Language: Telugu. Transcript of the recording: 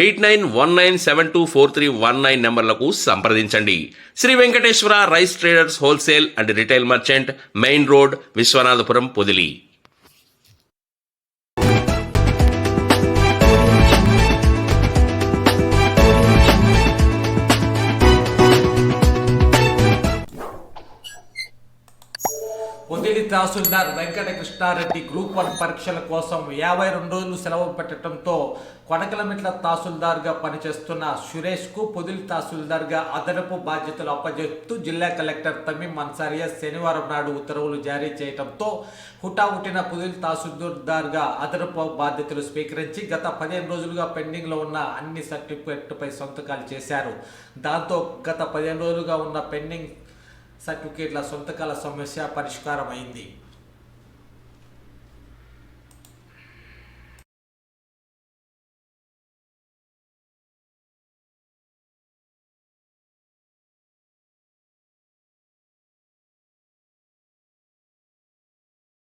eight nine one nine seven two four three one nine నెంబర్లకు సంప్రదించండి. Shri Venkateswara rice traders wholesale and retail merchant main road Viswanathapuram Podili. Podili Tahsildar Venkata Krishnareddy group one పరీక్షల కోసం యాభై రెండు రోజులు సెలవు పెట్టడంతో కొనకలమిట్ల తహసీల్దార్గా పనిచేస్తున్న సురేష్కు పొదిలి తహసీల్దార్గా అదనపు బాధ్యతలు అప్పజెప్తూ జిల్లా కలెక్టర్ తమీం అన్సారియా శనివారం నాడు ఉత్తర్వులు జారీ చేయడంతో హుటాహుటిన పొదిలి తహసీల్దార్గా అదనపు బాధ్యతలు స్వీకరించి గత పదిహేను రోజులుగా పెండింగ్లో ఉన్న అన్ని సర్టిఫికెట్లపై సంతకాలు చేశారు. దాంతో గత పదిహేను రోజులుగా ఉన్న పెండింగ్ సర్టిఫికేట్ల సొంతకాల సమస్య పరిష్కారమైంది.